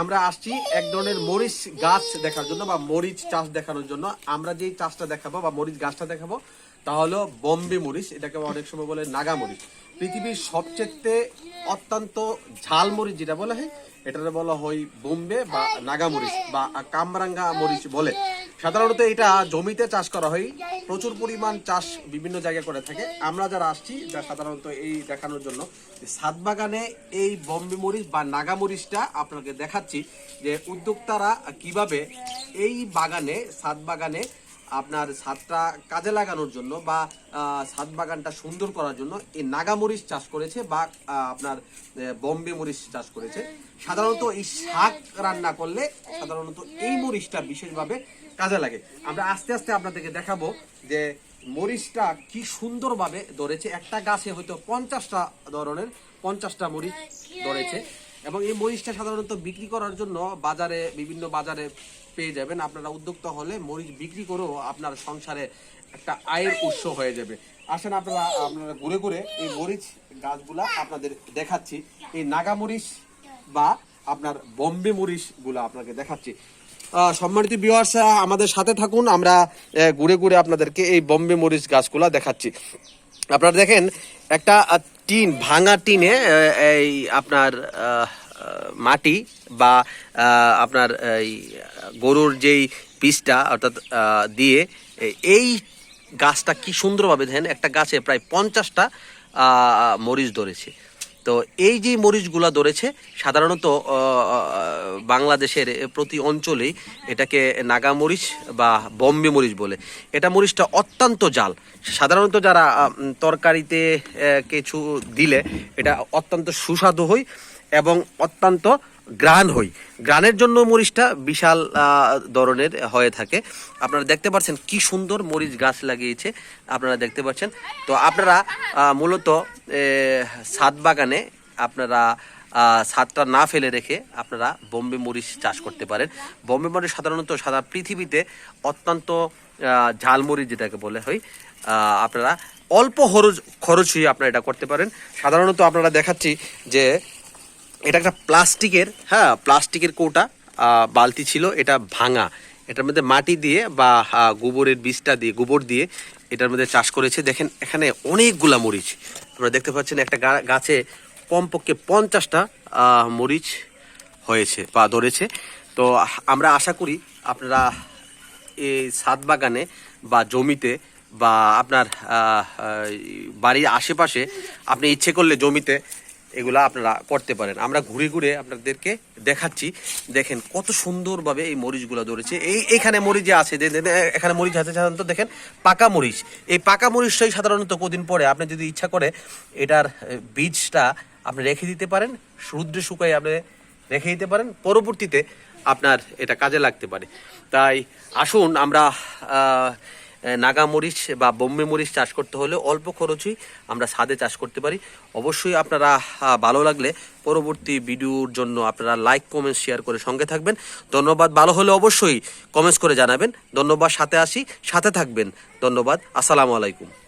আমরা আসছি এক ধরনের মরিচ গাছ দেখার জন্য বা মরিচ চাষ দেখানোর জন্য। আমরা যেই চাষটা দেখাবো বা মরিচ গাছটা দেখাবো, তা হলো বম্বে মরিচ, এটাকে অনেক সময় বলে নাগা মরিচ। পৃথিবীর সবচেয়ে অত্যন্ত ঝাল মরিচ যেটা বলা হয়, এটাকে বলা হয় বোম্বে বা নাগা মরিচ বা কামরাঙ্গা মরিচ বলে। সাধারণত এটা জমিতে চাষ করা হয়, প্রচুর পরিমাণ চাষ বিভিন্ন জায়গায় করে থাকে। আমরা যারা আসছি, যা সাধারণত এই দেখানোর জন্য সাত বাগানে এই বম্বে মরিচ বা নাগা মরিচটা আপনাকে দেখাচ্ছি যে উদ্যোক্তারা কীভাবে এই বাগানে সাত বাগানে আপনার ছাদটা কাজে লাগানোর জন্য বা ছাদ বাগানটা সুন্দর করার জন্য এই নাগা মরিচ চাষ করেছে বা আপনার বম্বে মরিচ চাষ করেছে। সাধারণত এই শাক রান্না করলে সাধারণত এই মরিচটা বিশেষভাবে কাজে লাগে। আমরা আস্তে আস্তে আপনাদেরকে দেখাবো যে মরিচটা কি সুন্দরভাবে ধরেছে। একটা গাছে হয়তো পঞ্চাশটা ধরনের পঞ্চাশটা মরিচ ধরেছে। এবং এই মরিচটা সাধারণত বিক্রি করার জন্য বাজারে, বিভিন্ন বাজারে পেয়ে যাবেন। আপনারা উদ্যোক্তা হলে মরিচ বিক্রি করেও আপনার সংসারে একটা আয়ের উৎস হয়ে যাবে। আসেন আপনারা আপনারা ঘুরে ঘুরে এই মরিচ গাছগুলা আপনাদের দেখাচ্ছি। এই নাগা মরিচ বা আপনার বম্বে মরিচগুলা আপনাকে দেখাচ্ছি। সম্মানিত ভিউয়ার্স আমাদের সাথে থাকুন। আমরা ঘুরে ঘুরে আপনাদেরকে এই বম্বে মরিচ গাছগুলা দেখাচ্ছি। আপনারা দেখেন, একটা টিন, ভাঙা টিনে এই আপনার মাটি বা আপনার এই গরুর যেই পিসটা, অর্থাৎ দিয়ে এই গাছটা কি সুন্দরভাবে দেখেন, একটা গাছে প্রায় পঞ্চাশটা মরিচ ধরেছে। তো এই যে মরিচগুলা ধরেছে, সাধারণত বাংলাদেশের প্রতি অঞ্চলেই এটাকে নাগা মরিচ বা বম্বে মরিচ বলে। এটা মরিচটা অত্যন্ত জাল। সাধারণত যারা তরকারিতে কিছু দিলে এটা অত্যন্ত সুস্বাদু হয় এবং অত্যন্ত গ্রান হই গ্রানের জন্য মরিচটা বিশাল ধরনের হয়ে থাকে। আপনারা দেখতে পাচ্ছেন কি সুন্দর মরিচ গাছ লাগিয়েছে। আপনারা দেখতে পাচ্ছেন। তো আপনারা মূলত ছাদ বাগানে আপনারা ছাদটা না ফেলে রেখে আপনারা বোম্বে মরিচ চাষ করতে পারেন। বোম্বে মরিচ সাধারণত সারা পৃথিবীতে অত্যন্ত ঝালমরিচ যেটাকে বলে হয় আপনারা অল্প খরচ, খরচই আপনারা এটা করতে পারেন। সাধারণত আপনারা দেখাচ্ছি যে এটা একটা প্লাস্টিকের হ্যাঁ প্লাস্টিকের কৌটা বালতি ছিল, এটা ভাঙা। এটার মধ্যে মাটি দিয়ে বা গোবরের বীজটা দিয়ে, গোবর দিয়ে এটার মধ্যে চাষ করেছে। দেখেন, এখানে অনেকগুলা মরিচ। আপনারা দেখতে পাচ্ছেন একটা গাছে কমপক্ষে পঞ্চাশটা মরিচ হয়েছে বা ধরেছে। তো আমরা আশা করি আপনারা এই ছাদ বাগানে বা জমিতে বা আপনার বাড়ির আশেপাশে আপনি ইচ্ছে করলে জমিতে এগুলা আপনারা করতে পারেন। আমরা ঘুরে ঘুরে আপনাদেরকে দেখাচ্ছি। দেখেন কত সুন্দরভাবে এই মরিচগুলো ধরেছে। এই এখানে মরিচ আছে এখানে মরিচ আছে সাধারণত, দেখেন, পাকা মরিচ। এই পাকা মরিচটাই সাধারণত কদিন পরে আপনি যদি ইচ্ছা করে এটার বীজটা আপনি রেখে দিতে পারেন, রুদ্রে শুকাই আপনি রেখে দিতে পারেন, পরবর্তীতে আপনার এটা কাজে লাগতে পারে। তাই আসুন আমরা নাগা মরিচ বা বোম্বে মরিচ চাষ করতে হলে অল্প খরচই আমরা সাদে চাষ করতে পারি। অবশ্যই আপনারা ভালো লাগলে পরবর্তী ভিডিওর জন্য আপনারা লাইক, কমেন্ট, শেয়ার করে সঙ্গে থাকবেন। ধন্যবাদ। ভালো হলে অবশ্যই কমেন্টস করে জানাবেন। ধন্যবাদ। সাথে আসি, সাথে থাকবেন। ধন্যবাদ। আসসালামু আলাইকুম।